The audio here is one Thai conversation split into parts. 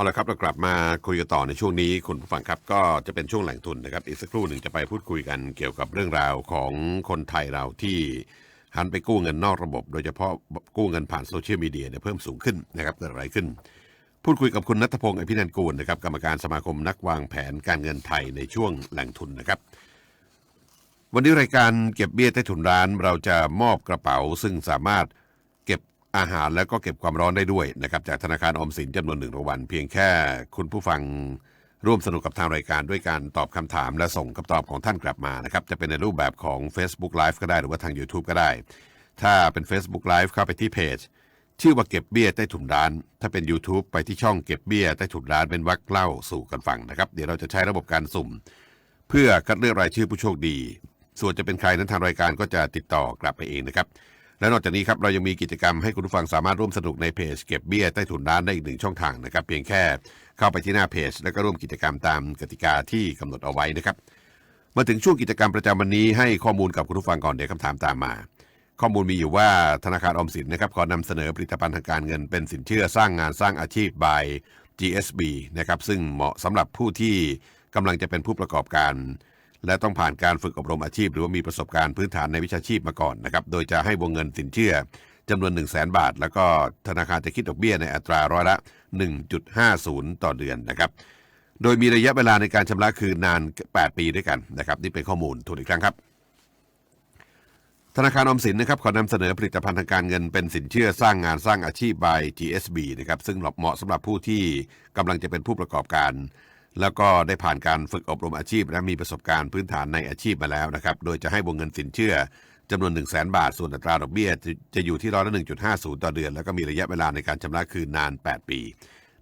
เอาละครับเรากลับมาคุยกันต่อในช่วงนี้คุณผู้ฟังครับ ก็จะเป็นช่วงแหล่งทุนนะครับ อีกสักครู่หนึ่งจะไปพูดคุยกันเกี่ยวกับเรื่องราวของคนไทยเราที่หันไปกู้เงินนอกระบบ โดยเฉพาะกู้เงินผ่านโซเชียลมีเดียเนี่ยเพิ่มสูงขึ้นนะครับเกิดอะไรขึ้น พูดคุยกับคุณนัทพงศ์อภินันกูลนะครับกรรมการสมาคมนักวางแผนการเงินไทยในช่วงแหล่งทุนนะครับ วันนี้รายการเก็บเบี้ยใต้ถุนร้านเราจะมอบกระเป๋าซึ่งสามารถ อาหารแล้วก็เก็บความร้อนได้ด้วยนะครับจากธนาคารออมสินจำนวนหนึ่งรางวัลเพียงแค่คุณผู้ฟังร่วมสนุกกับทางรายการด้วยการตอบคำถามและส่งคำตอบของท่านกลับมานะครับจะเป็นในรูปแบบของ Facebook Live ก็ได้หรือว่าทาง YouTube ก็ได้ ถ้าเป็น Facebook Live เข้าไปที่เพจ ชื่อว่าเก็บเบี้ยใต้ถุนร้าน ถ้าเป็น YouTube ไปที่ช่องเก็บเบี้ยใต้ถุนร้านเป็นวักเล่าสู่กันฟังนะครับเดี๋ยวเราจะใช้ระบบการสุ่ม เพื่อคัดเลือกรายชื่อผู้โชคดี ส่วนจะเป็นใครนั้นทางรายการก็จะติดต่อกลับไปเองนะครับ และนอกจากนี้ครับเรายังมีกิจกรรมให้คุณผู้ฟังสามารถร่วมสนุกในเพจเก็บเบี้ยใต้ถุนร้านได้อีกหนึ่งช่องทางนะครับ เพียงแค่เข้าไปที่หน้าเพจ แล้วก็ร่วมกิจกรรมตามกติกาที่กำหนดเอาไว้นะครับ มาถึงช่วงกิจกรรมประจำวันนี้ให้ข้อมูลกับคุณผู้ฟังก่อนเดี๋ยวคำถามตามมา ข้อมูลมีอยู่ว่าธนาคารออมสินนะครับขอนำเสนอผลิตภัณฑ์ทางการเงินเป็นสินเชื่อสร้างงานสร้างอาชีพ by GSB นะครับซึ่งเหมาะสำหรับผู้ที่กำลังจะเป็นผู้ประกอบการ และต้องผ่านการฝึกอบรมอาชีพ หรือว่ามีประสบการณ์พื้นฐานในวิชาชีพมาก่อนนะครับ โดยจะให้วงเงินสินเชื่อจำนวน 1 0 0 0 0แบาท แล้วก็ธนาคารจะคิดดอกเบี้ยในอัตราร้อยละ 1.50 ต่อเดือนนะครับ โดยมีระยะเวลาในการชำระคืนนาน 8 ปีด้วยกันนะครับ นี่เป็นข้อมูลทวนอีกครั้งครับ ธนาคารออมสินนะครับขอนำเสนอผลิตภัณฑ์ทางการเงินเป็นสินเชื่อสร้างงานสร้างอาชีพ by GSB นะครับซึ่งเหมาะสำหรับผู้ที่กำลังจะเป็นผู้ประกอบการ แล้วก็ได้ผ่านการฝึกอบรมอาชีพและมีประสบการณ์พื้นฐานในอาชีพมาแล้วนะครับ โดยจะให้วงเงินสินเชื่อจำนวน 1 0 0 0 0แบาท ส่วนอัตราดอกเบี้ยจะอยู่ที่ร้อยละ1.50 ต่อเดือน แล้วก็มีระยะเวลาในการชำระคืนนาน 8 ปี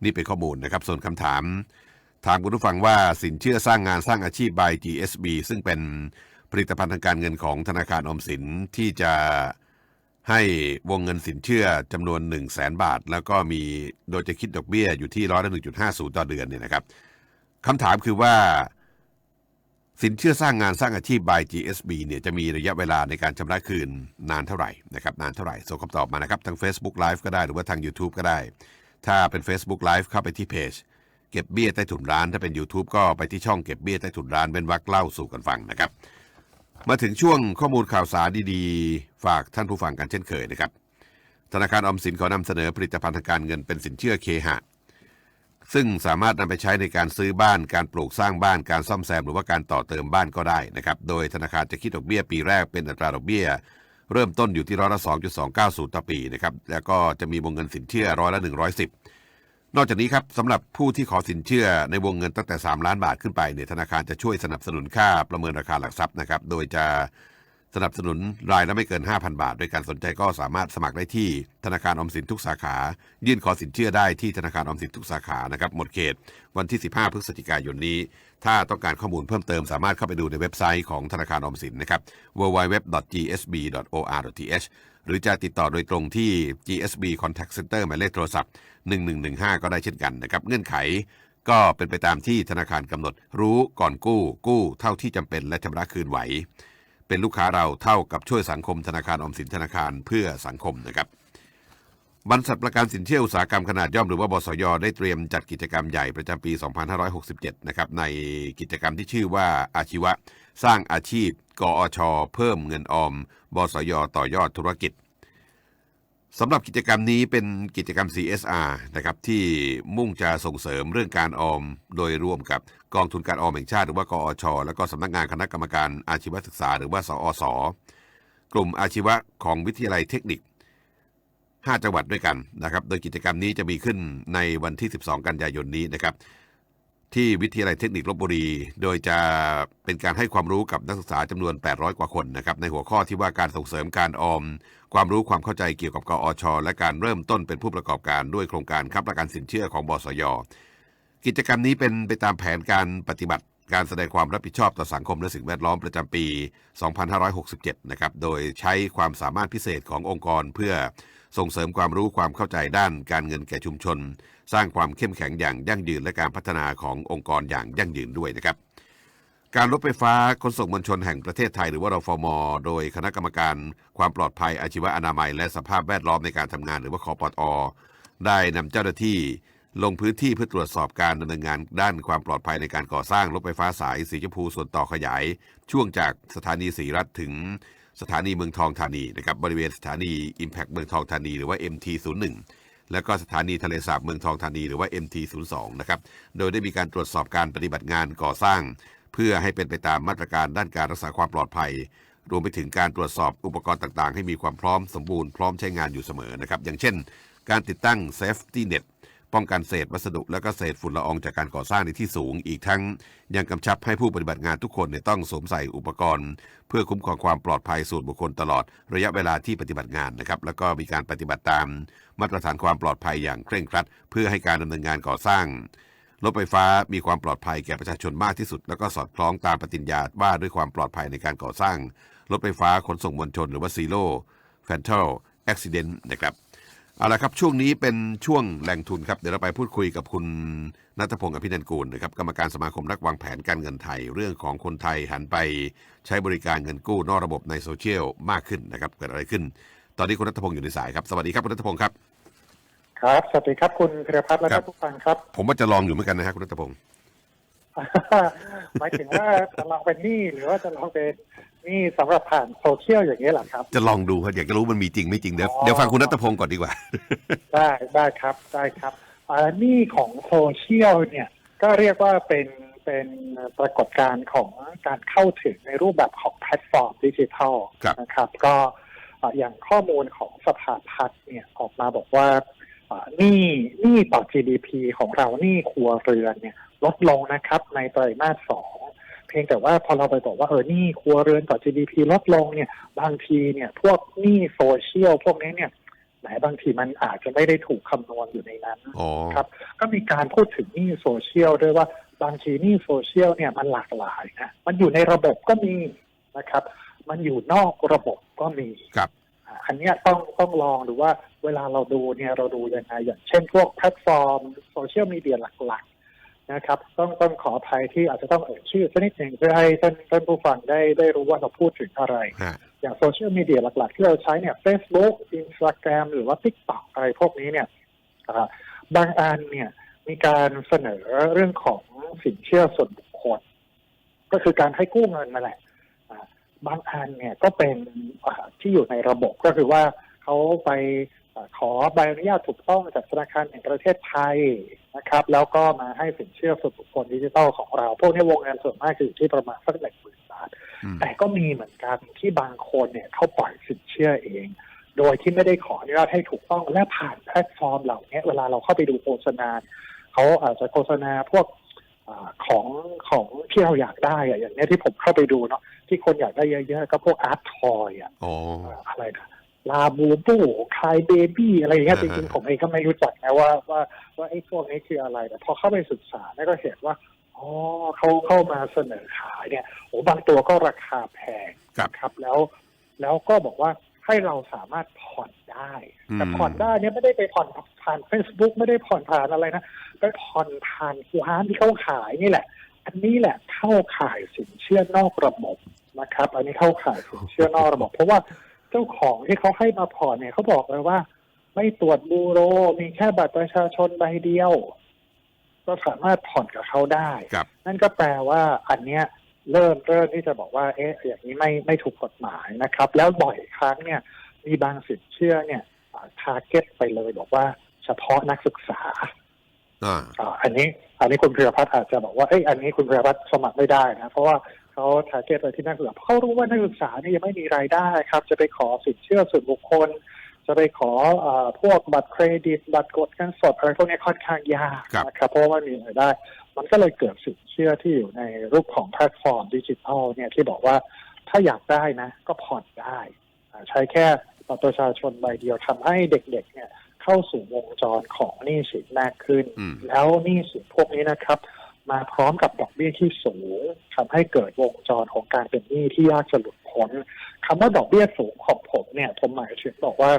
นี่เป็นข้อมูลนะครับ ส่วนคำถาม ถามคุณผู้ฟังว่าสินเชื่อสร้างงานสร้างอาชีพ by GSB ซึ่งเป็นผลิตภัณฑ์ทางการเงินของธนาคารออมสินที่จะให้วงเงินสินเชื่อจำนวน 1 0 0 0 0แบาท แล้วก็มีโดยจะคิดดอกเบี้ยอยู่ที่ร้อยละ1.50 ต่อเดือนเนี่ยนะครับ คำถามคือว่า สินเชื่อสร้างงานสร้างอาชีพ by GSB เนี่ยจะมีระยะเวลาในการชำระคืนนานเท่าไหร่นะครับนานเท่าไหร่ส่งคำตอบมานะครับทาง Facebook Live ก็ได้หรือว่าทาง YouTube ก็ได้ ถ้าเป็น Facebook Live เข้าไปที่เพจเก็บเบี้ยใต้ถุนร้าน ถ้าเป็น YouTube ก็ไปที่ช่องเก็บเบี้ยใต้ถุนร้านเป็นวักเล่าสู่กันฟังนะครับ มาถึงช่วงข้อมูลข่าวสารดีๆ ฝากท่านผู้ฟังกันเช่นเคยนะครับธนาคารออมสินขอนำเสนอผลิตภัณฑ์ทางการเงินเป็นสินเชื่อเคหะ ซึ่งสามารถนำไปใช้ในการซื้อบ้าน การปลูกสร้างบ้าน การซ่อมแซมหรือว่าการต่อเติมบ้านก็ได้นะครับ โดยธนาคารจะคิดดอกเบี้ยปีแรกเป็นอัตราดอกเบี้ย เริ่มต้นอยู่ที่ร้อยละ2.290 ต่อปีนะครับ แล้วก็จะมีวงเงินสินเชื่อร้อยละ 110 นอกจากนี้ครับสำหรับผู้ที่ขอสินเชื่อในวงเงินตั้งแต่ 3 ล้านบาทขึ้นไปเนี่ยธนาคารจะช่วยสนับสนุนค่าประเมินราคาหลักทรัพย์นะครับ โดยจะ สนับสนุนรายละไม่เกิน 5,000 บาท โดยการสนใจก็สามารถสมัครได้ที่ธนาคารอมสินทุกสาขา ยื่นขอสินเชื่อได้ที่ธนาคารอมสินทุกสาขานะครับหมดเขต วันที่ 15 พฤศจิกายนนี้ ถ้าต้องการข้อมูลเพิ่มเติมสามารถเข้าไปดูในเว็บไซต์ของธนาคารออมสินนะครับ www.gsb.or.th หรือจะติดต่อโดยตรงที่ GSB Contact Center หมายเลขโทรศัพท์ 1115 ก็ได้เช่นกันนะครับเงื่อนไขก็เป็นไปตามที่ธนาคารกำหนดรู้ก่อนกู้ กู้เท่าที่จำเป็นและชำระคืนไหว เป็นลูกค้าเราเท่ากับช่วยสังคมธนาคารอมสินธนาคารเพื่อสังคมนะครับบรรษัทประกันสินเชื่ออุตสาหกรรมขนาดย่อมหรือว่าบสยได้เตรียมจัดกิจกรรมใหญ่ประจำปี 2567 นะครับในกิจกรรมที่ชื่อว่าอาชีวะ สร้างอาชีพ กอช เพิ่มเงินออม บสยต่อยอดธุรกิจสำหรับกิจกรรมนี้เป็นกิจกรรม CSR นะครับที่มุ่งจะส่งเสริมเรื่องการออม โดยร่วมกับ กองทุนการออมแห่งชาติหรือว่ากอช แล้วก็สำนักงานคณะกรรมการอาชีวศึกษา หรือว่าสอสกลุ่มอาชีวะของวิทยาลัยเทคนิค 5 จังหวัดด้วยกันนะครับ โดยกิจกรรมนี้จะมีขึ้นในวันที่ 12 กันยายนนี้นะครับ ที่วิทยาลัยเทคนิคลบบุรี โดยจะเป็นการให้ความรู้กับนักศึกษาจำนวน 800 กว่าคนนะครับ ในหัวข้อที่ว่าการส่งเสริมการออม ความรู้ความเข้าใจเกี่ยวกับกอช และการเริ่มต้นเป็นผู้ประกอบการด้วยโครงการค้ำประกันสินเชื่อของบสย กิจกรรมนี้เป็นไปตามแผนการปฏิบัติการแสดงความรับผิดชอบต่อสังคมและสิ่งแวดล้อมประจำปี 2567 นะครับ โดยใช้ความสามารถพิเศษขององค์กรเพื่อส่งเสริมความรู้ความเข้าใจด้านการเงินแก่ชุมชน สร้างความเข้มแข็งอย่างยั่งยืนและการพัฒนาขององค์กรอย่างยั่งยืนด้วยนะครับ การรถไฟฟ้าขนส่งมวลชนแห่งประเทศไทยหรือว่ารฟม โดยคณะกรรมการความปลอดภัยอาชีวอนามัย และสภาพแวดล้อมในการทำงานหรือว่าคอปอได้นำเจ้าหน้าที่ ลงพื้นที่เพื่อตรวจสอบการดำเนินงานด้านความปลอดภัยในการก่อสร้างรถไฟฟ้าสายสีชมพูส่วนต่อขยาย ช่วงจากสถานีศรีรัฐถึงสถานีเมืองทองธานีนะครับบริเวณสถานี Impact เมืองทองธานีหรือว่า MT01 แล้วก็สถานีทะเลสาบเมืองทองธานีหรือว่า MT02 นะครับโดยได้มีการตรวจสอบการปฏิบัติงานก่อสร้าง เพื่อให้เป็นไปตามมาตรการด้านการรักษาความปลอดภัย รวมไปถึงการตรวจสอบอุปกรณ์ต่างๆ ให้มีความพร้อมสมบูรณ์พร้อมใช้งานอยู่เสมอนะครับอย่างเช่น การติดตั้ง safety net ป้องกันเศษวัสดุ และก็เศษฝุ่นละอองจากการก่อสร้างในที่สูง อีกทั้งยังกำชับให้ผู้ปฏิบัติงานทุกคนเนี่ยต้องสวมใส่อุปกรณ์ เพื่อคุ้มครองความปลอดภัยส่วนบุคคลตลอดระยะเวลาที่ปฏิบัติงานนะครับแล้วก็มีการปฏิบัติตาม มาตรฐานความปลอดภัยอย่างเคร่งครัด เพื่อให้การดำเนินงานก่อสร้างรถไฟฟ้ามีความปลอดภัยแก่ประชาชนมากที่สุด แล้วก็สอดคล้องตามปฏิญญาว่าด้วยความปลอดภัยในการก่อสร้างรถไฟฟ้าขนส่งมวลชนหรือว่าซีโร่แฟนทัลอุบิเหตุนะครับ เอาละครับ ช่วงนี้เป็นช่วงแหล่งทุนครับ เดี๋ยวเราไปพูดคุยกับคุณนัทพงศ์อภินันกูลนะครับกรรมการสมาคมนักวางแผนการเงินไทย เรื่องของคนไทยหันไปใช้บริการเงินกู้นอกระบบในโซเชียลมากขึ้นนะครับเกิดอะไรขึ้น ตอนนี้คุณนัทพงศ์อยู่ในสายครับ สวัสดีครับคุณนัทพงศ์ครับ ครับสวัสดีครับคุณธีรพัฒน์และครัท่าบนผู้ฟังครับ ผมว่าจะลองอยู่เหมือนกันนะฮะคุณนัทพงศ์หมายถึงว่าจะลองเป็นหนี้หรือว่าจะลองเป็นห นี้สำหรับผ่านโซเชียลอย่างนี้ยเหรอครับ จะลองดูครับอยากจะรู้มันมีจริงไม่จริง เดี๋ยวอ๋อเดี๋ยวฟังคุณนัทพงศ์ก่อนดีกว่า ได้ได้ครับได้ครับอ่าหนี้ของโซเชียลเนี่ยก็เรียกว่าเป็นเป็นปรากฏการณ์ของการเข้าถึงในรูปแบบของแพลตฟอร์มดิจิทัลครับนะครับ ก็อ่าอย่างข้อมูลของสภาพัฒน์เนี่ยออกมาบอกว่าอ่าหนี้หนี้ต่อ GDP ของเราหนี้ครัวเรือนเนี่ยลดลงนะครับในไตรมาสสอง เพียงแต่ว่าพอเราไปบอกว่าเออหนี้ครัวเรือนต่อ GDP ลดลงเนี่ย บางทีเนี่ยพวกหนี้โซเชียลพวกนี้เนี่ยไหนบางทีมันอาจจะไม่ได้ถูกคำนวณอยู่ในนั้นอ๋อครับ ก็มีการพูดถึงหนี้โซเชียลด้วยว่าบางทีหนี้โซเชียลเนี่ยมันหลากหลายนะมันอยู่ในระบบก็มีนะครับ มันอยู่นอกระบบก็มีครับอ่าอันเนี้ยต้องต้องลองดูว่าเวลาเราดูเนี่ยเราดูยังไงอย่างเช่นพวกแพลตฟอร์มโซเชียลมีเดียหลัก ๆ นะครับ ต้องต้องขออภัยที่อาจจะต้องเอ่ยชื่อสักนิดหนึ่งเพื่อให้ท่านท่านผู้ฟังได้ได้รู้ว่าเราพูดถึงอะไรฮะอย่างโซเชียลมีเดียหลัก ๆ ที่เราใช้เนี่ย Facebook Instagram หรือว่า TikTok อะไรพวกนี้เนี่ยอ่าบางอันเนี่ยมีการเสนอเรื่องของสินเชื่อส่วนบุคคล ก็คือการให้กู้เงินมาแหละอ่าบางอันเนี่ยก็เป็นอ่าที่อยู่ในระบบก็คือว่าเขาไปอ่า ขอใบอนุญาตถูกต้องจากธนาคารแห่งประเทศไทยนะครับ แล้วก็มาให้สินเชื่อส่วนบุคคลดิจิทัลของเรา พวกนี้วงเงินส่วนมากคืออยู่ที่ประมาณสักหนึ่งหมื่นบาทอืมแต่ก็มีเหมือนกันที่บางคนเนี่ยเขาปล่อยสินเชื่อเอง โดยที่ไม่ได้ขออนุญาตให้ถูกต้องและผ่านแพลตฟอร์มเหล่านี้เวลาเราเข้าไปดูโฆษณาเขาอาจจะโฆษณาพวกอาของของที่เราอยากได้อะอย่างเนี้ยที่ผมเข้าไปดูเนาะที่คนอยากได้เยอะๆก็พวกอาร์ตทอยอะอ๋ออะไรนะ ลาบูบูคายเบบี้อะไรอย่างเงี้ยอ่าจฮะริงๆผมเองก็ไม่รู้จักนะว่าว่าว่าไอ้พวกนี้คืออะไรแต่พอเข้าไปศึกษาเนี่ยก็เห็นว่าอ๋อเขาเข้ามาเสนอขายเนี่ยโอ้บางตัวก็ราคาแพงครับครับแล้ว แล้วก็บอกว่าให้เราสามารถผ่อนได้อืมแต่ผ่อนได้เนี่ยไม่ได้ไปผ่อนผ่าน Facebook ไม่ได้ผ่อนผ่านอะไรนะไปผ่อนผ่านร้านที่เขาขายนี่แหละ อันนี้แหละเข้าข่ายสินเชื่อนอกระบบนะครับ อันนี้เข้าข่ายสินเชื่อนอกระบบ เพราะว่า เจ้าของที่เขาให้มาผ่อนเนี่ยเขาบอกเลยว่า ไม่ตรวจบูโร มีแค่บัตรประชาชนใบเดียว ก็สามารถผ่อนกับเขาได้ ครับ นั่นก็แปลว่าอันเนี้ยเริ่มเริ่มที่จะบอกว่า เอ๊ะอย่างนี้ไม่ไม่ถูกกฎหมายนะครับ แล้วบ่อยครั้งเนี่ย มีบางสินเชื่อเนี่ยทาร์เก็ตไปเลยบอกว่าเฉพาะนักศึกษาอ่า อ่าอันนี้ อันนี้คุณพิรพัฒน์อาจจะบอกว่าเอ้ยอันนี้คุณพิรพัฒน์สมัครไม่ได้นะ เพราะว่า เขาทาร์เก็ตไปที่นักศึกษาเพราะเขารู้ว่านักศึกษาเนี่ยยังไม่มีรายได้ครับ จะไปขอสินเชื่อส่วนบุคคล จะไปขออาพวกบัตรเครดิต บัตรกดเงินสดอะไรพวกนี้ค่อนข้างยากครับนะครับเพราะว่ามีรายได้ มันก็เลยเกิดสินเชื่อที่อยู่ในรูปของแพลตฟอร์มดิจิทัลเนี่ยที่บอกว่าถ้าอยากได้นะ ก็ผ่อนได้อ่าใช้แค่บัตรประชาชนใบเดียวทำให้เด็กๆเนี่ยเข้าสู่วงจรของหนี้สินมากขึ้นอืมแล้วหนี้สินพวกนี้นะครับ มาพร้อมกับดอกเบี้ยที่สูงทำให้เกิดวงจรของการเป็นหนี้ที่ยากจะหลุดพ้นคำว่าดอกเบี้ยสูงของผมเนี่ยผมหมายถึงบอกว่า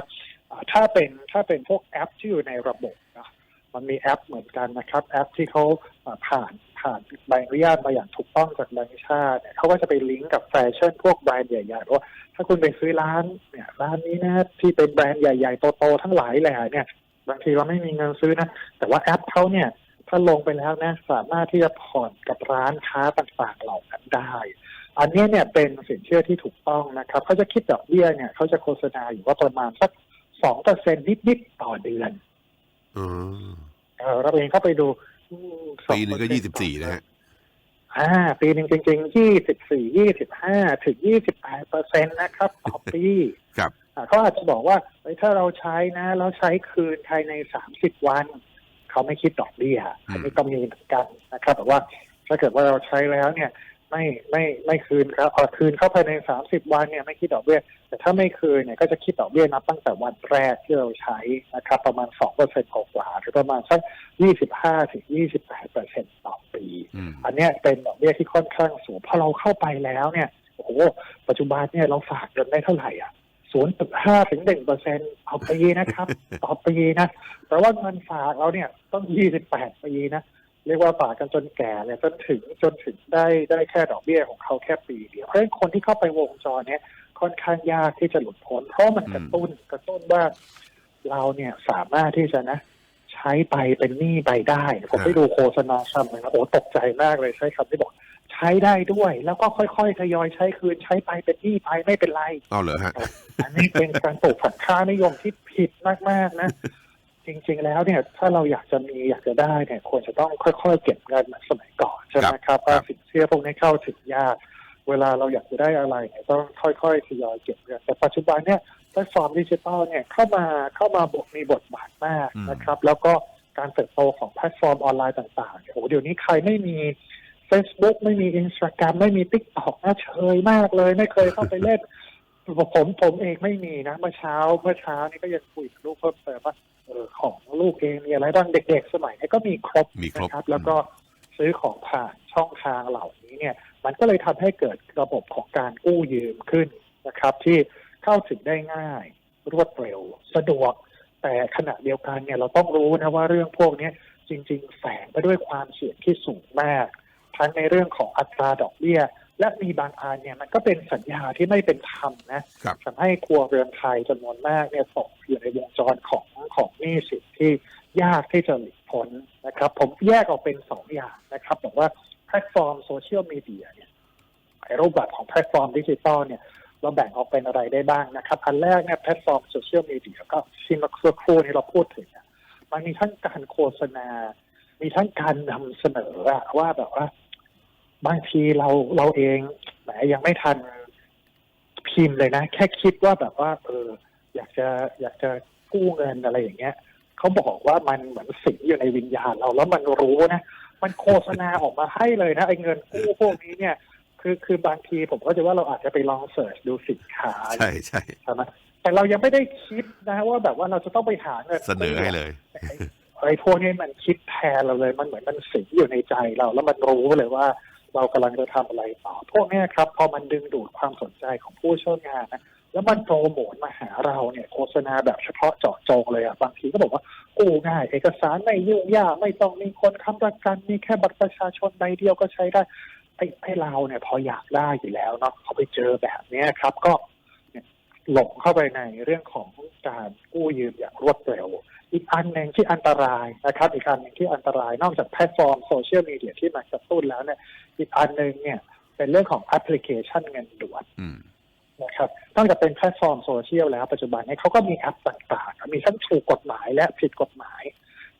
ถ้าเป็นถ้าเป็นพวกแอปที่อยู่ในระบบนะมันมีแอปเหมือนกันนะครับ แอปที่เขาอ่าผ่านผ่านใบอนุญาตมาอย่างถูกต้องจากแบงก์ชาติเนี่ยเขาก็จะไปลิงก์กับแฟชั่นพวกแบรนด์ใหญ่ๆว่าถ้าคุณไปซื้อร้านเนี่ยร้านนี้นะที่เป็นแบรนด์ใหญ่ๆโตๆทั้งหลายแหล่เนี่ย บางทีเราไม่มีเงินซื้อนะ แต่ว่าแอปเขาเนี่ย ถ้าลงไปแล้วนะสามารถที่จะผ่อนกับร้านค้าต่างๆเหล่านั้นได้ อันนี้เนี่ยเป็นสินเชื่อที่ถูกต้องนะครับเขาจะคิดดอกเบี้ยเนี่ยเขาจะโฆษณาอยู่ว่าประมาณสักสองเปอร์เซ็นนิดๆต่อเดือนอ๋อเออเราเองเข้าไปดูอืมปีหนึ่งก็2%ยี่สิบสี่นะฮะอ่าปีหนึ่งจริงๆยี่สิบสี่ยี่สิบห้าถึงยี่สิบแปดเปอร์เซ็นต์นะครับต่อปีครับอ่าเขาอาจจะบอกว่าเฮ้ยถ้าเราใช้นะแล้วใช้คืนภายในสามสิบวัน เขาไม่คิดดอกเบี้ยอืมอันนี้ก็มีเหมือนกันนะครับแต่ว่าถ้าเกิดว่าเราใช้แล้วเนี่ยไม่ไม่ไม่คืนครับพอคืนเข้าภายในสามสิบวันเนี่ยไม่คิดดอกเบี้ย แต่ถ้าไม่คืนเนี่ยก็จะคิดดอกเบี้ยนับตั้งแต่วันแรกที่เราใช้นะครับประมาณสองเปอร์เซ็นต์กว่าๆหรือประมาณสักยี่สิบห้าถึงยี่สิบแปดเปอร์เซ็นต์ต่อปีอืมอันเนี้ยเป็นดอกเบี้ยที่ค่อนข้างสูงพอเราเข้าไปแล้วเนี่ยโอ้โหปัจจุบันเนี่ยเราฝากเงินได้เท่าไหร่อะ ศูนย์จุดห้าถึงหนึ่งเปอร์เซ็นต์ต่อปีนะครับ ต่อปีนะแต่ว่าเงินฝากเราเนี่ยต้องยี่สิบแปดปีนะเรียกว่าฝากกันจนแก่เลยจนถึงจนถึงได้ได้แค่ดอกเบี้ยของเขาแค่ปีเดียวเพราะฉะนั้นคนที่เข้าไปวงจรเนี้ยค่อนข้างยากที่จะหลุดพ้นเพราะมันกระตุ้นกระตุ้นว่าเราเนี่ยสามารถที่จะนะ ใช้ไปเป็นหนี้ไปได้ ผมไปดูโฆษณาคำหนึงนะโอ้ตกใจมากเลยใช้คำที่บอก ใช้ได้ด้วย แล้วก็ค่อยๆทยอยใช้คืนใช้ไปเป็นหนี้ไปไม่เป็นไรเอาเหรอฮะอันนี้เป็นการปลูกฝังค่านิยมที่ผิดมากๆนะ จริงๆแล้วเนี่ย ถ้าเราอยากจะมีอยากจะได้เนี่ยควรจะต้องค่อยๆ เก็บเงินเหมือนสมัยก่อนใช่ไหมครับว่าสินเชื่อพวกนี้เข้าถึงยากเวลาเราอยากจะได้อะไรเนี่ยต้องค่อยๆทยอยเก็บเงินแต่ปัจจุบันเนี่ยแพลตฟอร์มดิจิทัลเนี่ยเข้ามาเข้ามาบทมีบทบาทมากนะครับ แล้วก็การเติบโตของแพลตฟอร์มออนไลน์ต่างๆเนี่ยโอ้โหเดี๋ยวนี้ใครไม่มี Facebook ไม่มี Instagram ไม่มี TikTok น่าเชยมากเลย ไม่เคยเข้าไปเล่นผมผมเองไม่มีนะเมื่อเช้าเมื่อเช้านี่ก็ยังคุยกับลูกเพิ่มเติมว่าเออของลูกเองมีอะไรบ้างเด็ก ๆ สมัยนี้ก็มีครบมีครบนะครับ แล้วก็ซื้อของผ่านช่องทางเหล่านี้เนี่ย มันก็เลยทำให้เกิดระบบของการกู้ยืมขึ้นนะครับ ที่เข้าถึงได้ง่าย รวดเร็ว สะดวก แต่ขณะเดียวกันเนี่ยเราต้องรู้นะว่าเรื่องพวกเนี้ยจริง ๆ แฝงไปด้วยความเสี่ยงที่สูงมาก ทั้งในเรื่องของอัตราดอกเบี้ย และมีบางอันเนี่ยมันก็เป็นสัญญาที่ไม่เป็นธรรมนะครับทำให้ครัวเรือนไทยจำนวนมากเนี่ยตกอยู่ในวงจรของของหนี้สินที่ยากที่จะหลีกพ้นนะครับ ผมแยกออกเป็นสองอย่างนะครับบอกว่าแพลตฟอร์มโซเชียลมีเดียเนี่ยไอ้รูปแบบของแพลตฟอร์มดิจิตอลเนี่ยเราแบ่งออกเป็นอะไรได้บ้างนะครับ อันแรกเนี่ยแพลตฟอร์มโซเชียลมีเดียก็ที่เมื่อสักครู่นี้เราพูดถึงอะมันมีทั้งการโฆษณา มีทั้งการนำเสนออะว่าแบบว่า บางทีเราเราเองแหมยังไม่ทันพิมพ์เลยนะ แค่คิดว่าแบบว่า เออ อยากจะอยากจะกู้เงินอะไรอย่างเงี้ยเขาบอกว่ามันเหมือนสิงอยู่ในวิญญาณเราแล้วมันรู้นะมันโฆษณาออกมาให้เลยนะไอ้เงินกู้พวกนี้เนี่ย คือคือบางทีผมก็จะว่าเราอาจจะไปลองเสิร์ชดูสินค้าใช่ใช่ใช่ไหมแต่เรายังไม่ได้คิดนะว่าแบบว่าเราจะต้องไปหาเงินเสนอให้เลยไอ้พวกนี้มันคิดแทนเราเลย มันเหมือนมันสิงอยู่ในใจเรา แล้วมันรู้เลยว่า เรากำลังจะทำอะไรต่อ พวกนี้ครับ พอมันดึงดูดความสนใจของผู้ใช้งานนะแล้วมันโปรโมทมาหาเราเนี่ยโฆษณาแบบเฉพาะเจาะจงเลยอะบางทีก็บอกว่ากู้ง่าย เอกสารไม่ยุ่งยากไม่ต้องมีคนค้ำประกันมีแค่บัตรประชาชนใบเดียวก็ใช้ได้ไอ้ไอ้เราเนี่ยพออยากได้อยู่แล้วเนาะเขาไปเจอแบบเนี้ยครับ ก็ หลงเข้าไปในเรื่องของการกู้ยืมอย่างรวดเร็ว อีกอันหนึ่งที่อันตรายนะครับ อีกอันหนึ่งที่อันตรายนอกจากแพลตฟอร์มโซเชียลมีเดียที่มันกระตุ้นแล้วเนี่ยอีกอันหนึ่งเนี่ยเป็นเรื่องของแอปพลิเคชันเงินด่วนอืมนะครับนอกจากเป็นแพลตฟอร์มโซเชียลแล้วปัจจุบันเนี้เขาก็มีแอปต่างๆ มีทั้งถูกกฎหมายและผิดกฎหมาย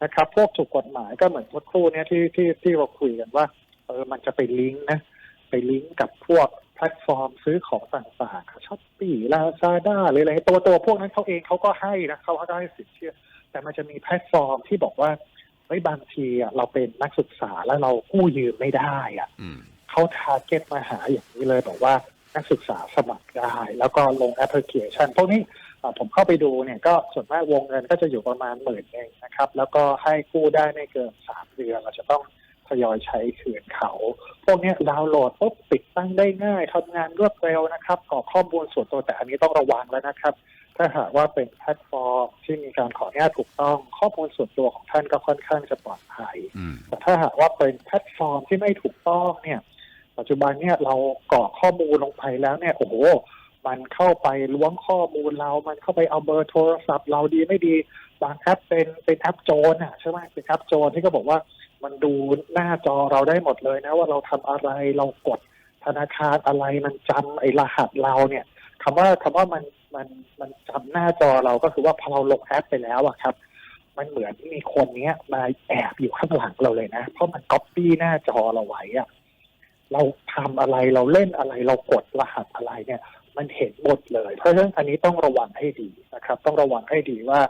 นะครับ พวกถูกกฎหมายก็เหมือนสักครู่เนี่ยที่ที่ที่เราคุยกันว่าเออมันจะไปลิงก์นะไปลิงก์กับพวกแพลตฟอร์มซื้อของต่างๆช้อปปี้ลาซาด้าหรืออะไรตัวตัวพวกนั้นเขาเองเขาก็ให้นะเขาก็ให้สินเชื่อ แต่มันจะมีแพลตฟอร์มที่บอกว่าเฮ้ยบางทีอะเราเป็นนักศึกษาแล้วเรากู้ยืมไม่ได้อะอืมเขาทาร์เก็ตมาหาอย่างนี้เลยบอกว่านักศึกษาสมัครได้ แล้วก็ลงแอปพลิเคชันพวกนี้อ่าผมเข้าไปดูเนี่ยก็ส่วนมากวงเงินก็จะอยู่ประมาณหมื่นเองนะครับ แล้วก็ให้กู้ได้ไม่เกินสามเดือนเราจะต้อง ทยอยใช้คืนเขา พวกเนี้ยดาวน์โหลดปุ๊บติดตั้งได้ง่ายทำงานรวดเร็วนะครับกรอกข้อมูลส่วนตัวแต่อันนี้ต้องระวังแล้วนะครับ ถ้าหากว่าเป็นแพลตฟอร์มที่มีการขออนุญาตถูกต้อง ข้อมูลส่วนตัวของท่านก็ค่อนข้างจะปลอดภัยอืมแต่ถ้าหากว่าเป็นแพลตฟอร์มที่ไม่ถูกต้องเนี่ย ปัจจุบันเนี่ยเรากรอกข้อมูลลงไปแล้วเนี่ยโอ้โหมันเข้าไปล้วงข้อมูลเรา มันเข้าไปเอาเบอร์โทรศัพท์ เราดีไม่ดี บางแอปเป็นเป็นแอปโจรอะใช่ไหมเป็นแอปโจรที่ก็บอกว่า มันดูหน้าจอเราได้หมดเลยนะว่าเราทำอะไรเรากดธนาคารอะไรมันจำไอ้รหัสเราเนี่ยคำว่าคำว่ามันมันมันจำหน้าจอเราก็คือว่าพอเราลงแอปไปแล้วอะครับ มันเหมือนมีคนเนี้ยมาแอบอยู่ข้างหลังเราเลยนะ เพราะมันก๊อปปี้หน้าจอเราไว้อะเราทำอะไรเราเล่นอะไรเรากดรหัสอะไรเนี่ย มันเห็นหมดเลย เพราะฉะนั้นอันนี้ต้องระวังให้ดีนะครับ ต้องระวังให้ดีว่า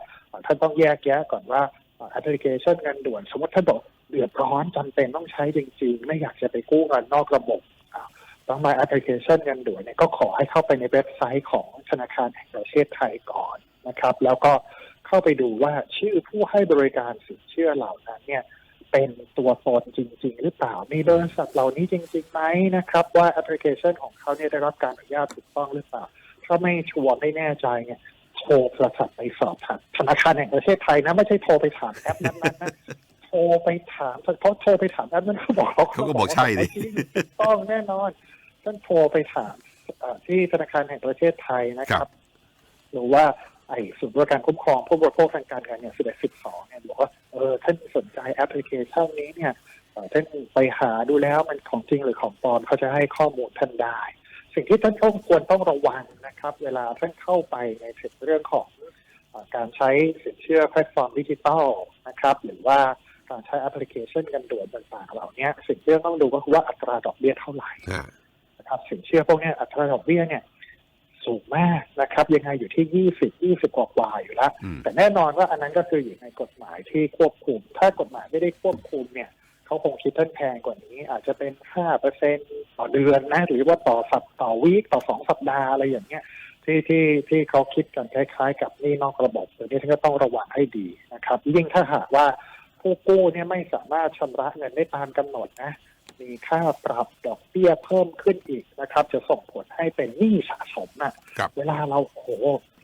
ท่านต้องแยกแยะก่อนว่าแอปพลิเคชันเงินด่วนสมมติท่านบอก เดือดร้อนจำเป็นต้องใช้จริง ๆ ไม่อยากจะไปกู้เงินนอกระบบต้องมาแอปพลิเคชันเงินด่วนเนี่ยก็ขอให้เข้าไปในเว็บไซต์ของธนาคารแห่งประเทศไทยก่อนนะครับ แล้วก็เข้าไปดูว่าชื่อผู้ให้บริการสินเชื่อเหล่านั้นเนี่ยเป็นตัวตนจริง ๆ หรือเปล่า มีบริษัทเหล่านี้จริงๆไหมนะครับ ว่าแอปพลิเคชันของเขาเนี่ยได้รับการอนุญาตถูกต้องหรือเปล่า ถ้าไม่ชัวร์ไม่แน่ใจเนี่ยโทรโทรศัพท์ไปสอบถามธนาคารแห่งประเทศไทยนะ ไม่ใช่โทรไปถามแอปนั้นๆนะ ทรไปถามเพราะโทรไปถามแอปนั้นเขาบอกเขาก็บอกใช่ดิจริงถูกต้องแน่นอนท่านโทรไปถามเอ่อที่ธนาคารแห่งประเทศไทยนะครับหรือว่าไอ้ศูนย์บริการคุ้มครองผู้บริโภคทางการเงินเนี่ย11 12เนี่ยบอกว่าเออท่านสนใจแอปพลิเคชันนี้เนี่ยเอ่อท่านไปหาดูแล้วมันของจริงหรือของปลอมเขาจะให้ข้อมูลท่านได้ สิ่งที่ท่านต้องควรต้องระวังนะครับ เวลาท่านเข้าไปในเรื่องของเอ่อการใช้สินเชื่อแพลตฟอร์มดิจิทัลนะครับ หรือว่า การใช้แอปพลิเคชันกันด่วนต่างๆเหล่านี้สิ่งที่ต้องดูก็คือว่าอัตราดอกเบี้ยเท่าไหร่อ่านะครับสินเชื่อพวกเนี้ยอัตราดอกเบี้ยเนี่ยสูงมากนะครับ ยังไงอยู่ที่ยี่สิบยี่สิบกว่าๆอยู่แล้วอืมแต่แน่นอนว่าอันนั้นก็คืออยู่ในกฎหมายที่ควบคุม ถ้ากฎหมายไม่ได้ควบคุมเนี่ยเขาคงคิดท่านแพงกว่านี้ อาจจะเป็นห้าเปอร์เซ็นต่อเดือนนะ หรือว่าต่อสัปต่อวีคต่อสองสัปดาห์อะไรอย่างเงี้ยที่ที่ที่เขาคิดกันคล้าย ๆ กับหนี่นอกระบบตัวนี้ท่านก็ต้องระวังให้ดีนะครับ ยิ่งถ้าหากว่า ผู้กู้เนี่ยไม่สามารถชำระเงินได้ตามกำหนดนะ มีค่าปรับดอกเบี้ยเพิ่มขึ้นอีกนะครับ จะส่งผลให้เป็นหนี้สะสมน่ะครับเวลาเราโอ้โห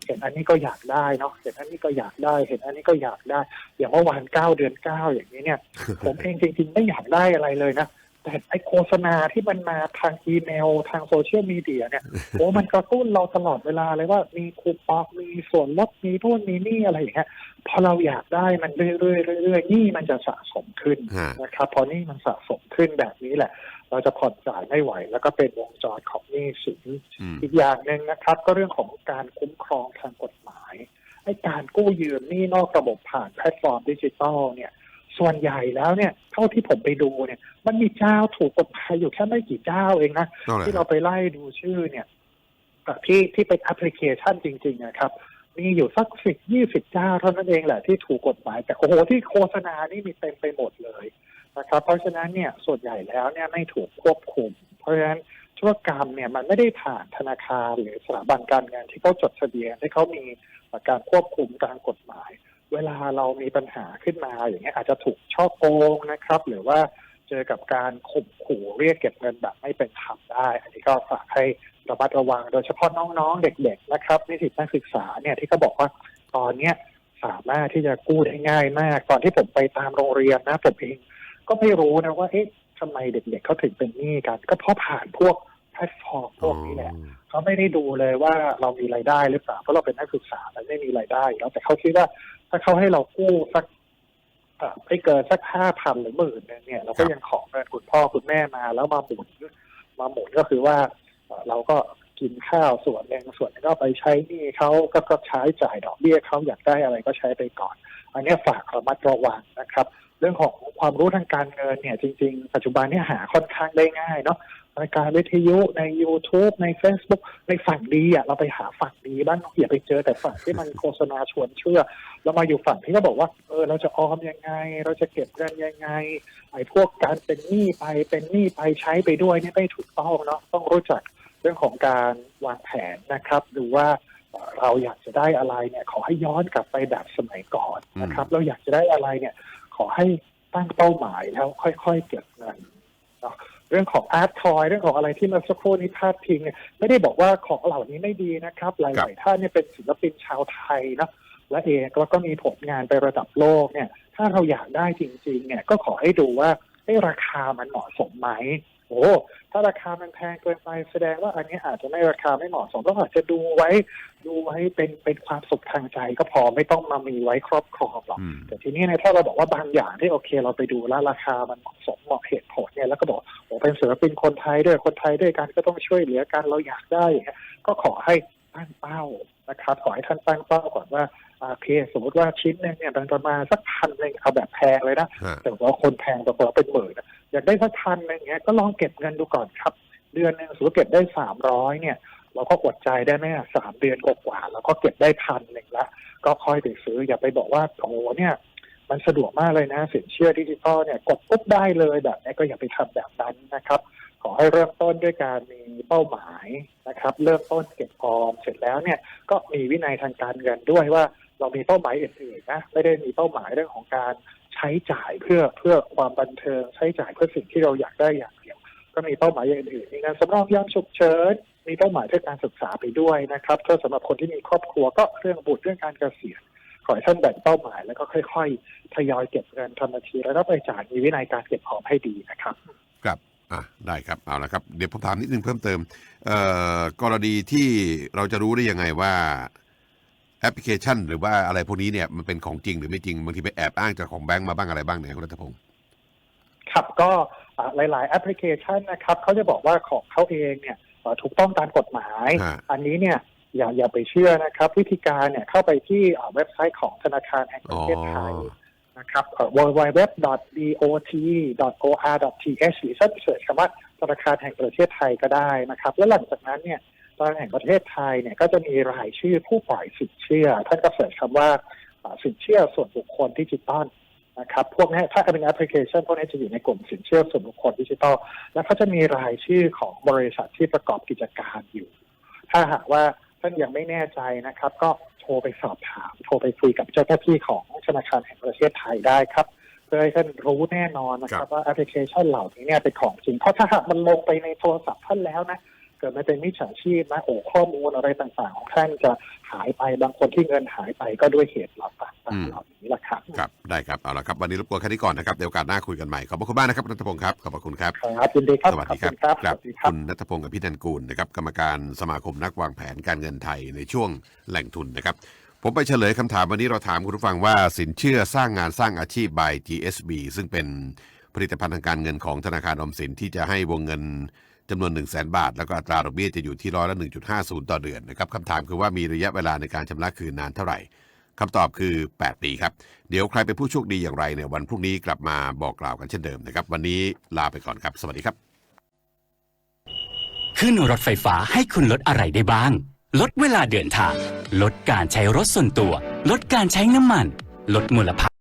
เห็นอันนี้ก็อยากได้เนาะเห็นอันนี้ก็อยากได้ เห็นอันนี้ก็อยากได้ อย่างเมื่อวานเก้าเดือนเก้าอย่างนี้เนี่ย ผมเองจริงๆไม่อยากได้อะไรเลยนะ แต่ไอโฆษณาที่มันมาทางอีเมล ทางโซเชียลมีเดียเนี่ยโอ้มันกระตุ้นเราตลอดเวลาเลยว่ามีคูปองมีส่วนลดมีนู่นมีนี่อะไรอย่างเงี้ยพอเราอยากได้มันเรื่อยๆเรื่อยๆหนี่มันจะสะสมขึ้นฮะนะครับพอหนี่มันสะสมขึ้นแบบนี้แหละ เราจะผ่อนจ่ายไม่ไหว แล้วก็เป็นวงจรของหนี้สินอืมอีกอย่างหนึ่งนะครับ ก็เรื่องของการคุ้มครองทางกฎหมายไอ้การกู้ยืมหนี้นอกระบบผ่านแพลตฟอร์มดิจิตอลเนี่ย ส่วนใหญ่แล้วเนี่ยเท่าที่ผมไปดูเนี่ย มันมีเจ้าถูกกฎหมายอยู่แค่ไม่กี่เจ้าเองนะเท่าไหร่ที่เราไปไล่ดูชื่อเนี่ยเอ่อที่ที่เป็นแอปพลิเคชันจริง ๆ นะครับ มีอยู่สักสิบยี่สิบเจ้าเท่านั้นเองแหละที่ถูกกฎหมายแต่โอ้โหที่โฆษณานี่มีเต็มไปหมดเลยนะครับ เพราะฉะนั้นเนี่ยส่วนใหญ่แล้วเนี่ยไม่ถูกควบคุม เพราะฉะนั้นธุรกรรมเนี่ยมันไม่ได้ผ่านธนาคารหรือสถาบันการเงินที่เขาจดทะเบียนที่เขามีการควบคุมตามกฎหมาย เวลาเรามีปัญหาขึ้นมาอย่างเงี้ยอาจจะถูกช่อโกงนะครับ หรือว่าเจอกับการข่มขู่เรียกเก็บเงินแบบไม่เป็นธรรมได้ อันนี้ก็ฝากให้ระมัดระวัง โดยเฉพาะน้องๆ เด็ก ๆ นะครับนิสิตนักศึกษาเนี่ยที่เขาบอกว่าตอนเนี้ยสามารถที่จะกู้ได้ง่ายมาก ตอนที่ผมไปตามโรงเรียนนะผมเองก็ไม่รู้นะว่าเอ๊ะทำไมเด็ก ๆเขาถึงเป็นหนี้กัน ก็เพราะผ่านพวกแพลตฟอร์มพวกนี้แหละเขาไม่ได้ดูเลยว่าเรามีรายได้หรือเปล่าเพราะเราเป็นนักศึกษาเราไม่มีรายได้อยู่แล้วแต่เขาคิดว่า ถ้าเขาให้เรากู้สักเอ่อไม่เกินสักห้าพันหรือหมื่นนึงเนี่ย เราก็ยังขอเงินคุณพ่อคุณแม่มา แล้วมาหมุนมาหมุนก็คือว่าเอ่อเราก็กินข้าวส่วนหนึ่งส่วนหนึงก็ไปใช้หนี้เขาก็ก็ใช้จ่ายดอกเบี้ยเขาอยากได้อะไรก็ใช้ไปก่อน อันเนี้ยฝากระมัดระวังนะครับ เรื่องของความรู้ทางการเงินเนี่ย จริง ๆ ปัจจุบันเนี่ยหาค่อนข้างได้ง่ายเนาะ รายการวิทยุใน YouTube ใน Facebook ในฝั่งดีอะเราไปหาฝั่งดีบ้างอย่าไปเจอแต่ฝั่งที่มันโฆษณาชวนเชื่อเรามาอยู่ฝั่งที่เขาบอกว่าเออเราจะออมยังไง เราจะเก็บเงินยังไงไอ้พวกการเป็นหนี้ไปเป็นหนี้ไปใช้ไปด้วยนี่ไม่ถูกต้องเนาะต้องรู้จักเรื่องของการวางแผนนะครับ ดูว่าเอ่อเราอยากจะได้อะไรเนี่ย ขอให้ย้อนกลับไปแบบสมัยก่อนนะครับ เราอยากจะได้อะไรเนี่ย ขอให้ตั้งเป้าหมายแล้วค่อยๆเก็บเงินเนาะ เรื่องของอาร์ตทอยเรื่องของอะไรที่เมาสักครู่นี้พาดพิงเนี่ยไม่ได้บอกว่าของเหล่านี้ไม่ดีนะครับหครัลายบๆท่านเนี่ยเป็นศิลปินชาวไทยเนอะและเองแล้วก็มีผลงานไประดับโลกเนี่ย ถ้าเราอยากได้จริง ๆ เนี่ยก็ขอให้ดูว่าให้ราคามันเหมาะสมไหม โอ้ถ้าราคามันแพงเกินไปแสดงว่าอันนี้อาจจะไม่ราคาไม่เหมาะสมก็อาจจะดูไว้ดูไว้เป็นเป็นความสุขทางใจก็พอไม่ต้องมามีไว้ครอบครองหรอกอืมแต่ทีนี้เนี่ยถ้าเราบอกว่าบางอย่างที่โอเค เราไปดูแล้วราคามันเหมาะสมเหมาะเหตุผลเนี่ยแล้วก็บอกโอ้เป็นศิลปินคนไทยด้วยคนไทยด้วยกันก็ต้องช่วยเหลือกันเราอยากได้อย่างเงี้ยก็ขอให้ตั้งเป้านะครับขอให้ท่านตั้งเป้าก่อนว่าอ่า โอเค สมมติว่าชิ้นหนึงเนี่ยมันประมาณสักพันหนึ่งเอาแบบแพงเลยนะฮะแต่ว่าคนแพงบางคนเป็นหมื่นอะอยากได้สักพันหนึงเงี้ยก็ลองเก็บเงินดูก่อนครับ เดือนหนึ่งสมมติเก็บได้สามร้อยเนี่ย เราก็อดใจได้ไหมอะสามเดือนกว่าๆแล้วก็เก็บได้พันหนึ่งละก็ค่อยไปซื้ออย่าไปบอกว่าโอ้โหเนี่ยมันสะดวกมากเลยนะ สินเชื่อดิจิตอลเนี่ยกดปุ๊บได้เลยแบบนี้ก็อย่าไปทำแบบนั้นนะครับ ขอให้เริ่มต้นด้วยการมีเป้าหมายนะครับ เริ่มต้นเก็บออมเสร็จแล้วเนี่ยก็มีวินัยทางการเงินด้วยว่า เรามีเป้าหมายอื่นๆนะไม่ได้มีเป้าหมายเรื่องของการใช้จ่ายเพื่อเพื่อความบันเทิงใช้จ่ายเพื่อสิ่งที่เราอยากได้อย่างเดียวก็มีเป้าหมายอย่างอื่นมีงานสำรองยามฉุกเฉินมีเป้าหมายเพื่อการศึกษาไปด้วยนะครับก็สำหรับคนที่มีครอบครัวก็เรื่องบุตรเรื่องการเกษียณขอให้ท่านแบ่งเป้าหมายแล้วก็ค่อยๆทยอยเก็บเงินทำบัญชีแล้วก็ไปจ่ายมีวินัยการเก็บหอมให้ดีนะครับครับอะได้ครับเอาละครับ เดี๋ยวผมถามนิดนึงเพิ่มเติมเอ่อกรณีที่เราจะรู้ได้ยังไงว่า แอปพลิเคชัน หรือว่าอะไรพวกนี้เนี่ยมันเป็นของจริงหรือไม่จริงบางทีไปแอบอ้างจากของแบงก์มาบ้างอะไรบ้างเนี่ยคุณรัตพงศ์ครับก็อ่าหลาย ๆ แอปพลิเคชันนะครับเขาจะบอกว่าของเขาเองเนี่ยเอ่อถูกต้องตามกฎหมายฮะอันนี้เนี่ยอย่าอย่าไปเชื่อนะครับ วิธีการเนี่ยเข้าไปที่อ่าเว็บไซต์ของธนาคารแห่งประเทศไทยนะครับเอ่อ www.bot.or.th หรือเสิร์ชคำว่าธนาคารแห่งประเทศไทยก็ได้นะครับ แล้วหลังจากนั้นเนี่ย ธนาคารแห่งประเทศไทยเนี่ยก็จะมีรายชื่อผู้ปล่อยสินเชื่อ ท่านก็เสิร์ชคำว่าอ่าสินเชื่อส่วนบุคคลดิจิตอลนะครับพวกนี้ถ้าเป็นแอปพลิเคชันพวกนี้จะอยู่ในกลุ่มสินเชื่อส่วนบุคคลดิจิทัลแล้วเขาจะมีรายชื่อของบริษัทที่ประกอบกิจการอยู่ ถ้าหากว่าท่านยังไม่แน่ใจนะครับ ก็โทรไปสอบถาม โทรไปคุยกับเจ้าหน้าที่ของธนาคารแห่งประเทศไทยได้ครับเพื่อให้ท่านรู้แน่นอนนะครับ ว่าแอปพลิเคชันเหล่านี้เนี่ยเป็นของจริงเพราะถ้าหากมันลงไปในโทรศัพท์ท่านแล้วนะ เกิดมันเป็นมิจฉาชีพนะโอ้ข้อมูลอะไรต่างๆ ของท่านจะหายไปบางคนที่เงินหายไปก็ด้วยเหตุเหล่าต่างๆเหล่านี้แหละครับครับได้ครับเอาละครับวันนี้รบกวนแค่นี้ก่อนนะครับเดี๋ยวโอกาสหน้าคุยกันใหม่ขอบพระคุณมากนะครับคุณรัตพงศ์ครับขอบพระคุณครับครับยินดีครับสวัสดีขคอรับบคุณครับครับสวัสดีครับคุณนัทพงศ์กับพี่นันกูลนะครับกรรมการสมาคมนักวางแผนการเงินไทยในช่วงแหล่งทุนนะครับผมไปเฉลยคำถามวันนี้เราถามคุณผู้ฟังว่าสินเชื่อสร้างงานสร้างอาชีพ by GSB ซึ่งเป็นผลิตภัณฑ์ทางการเงินของธนาคารออมสินที่จะให้วงเงิน จำนวน 1 0 0 0 0แบาท แล้วก็อัตราดอกเบี้ยจะอยู่ที่ร้อยละ 1.50 ต่อเดือนนะครับคำถามคือว่ามีระยะเวลาในการชำระคืนนานเท่าไหร่คำตอบคือ 8 ปีครับ เดี๋ยวใครเป็นผู้โชคดีอย่างไรเนี่ยวันพรุ่งนี้กลับมาบอกกล่าวกันเช่นเดิมนะครับ วันนี้ลาไปก่อนครับ สวัสดีครับ ขึ้นรถไฟฟ้าให้คุณลดอะไรได้บ้าง ลดเวลาเดินทาง ลดการใช้รถส่วนตัว ลดการใช้น้ำมัน ลดมลภาวะ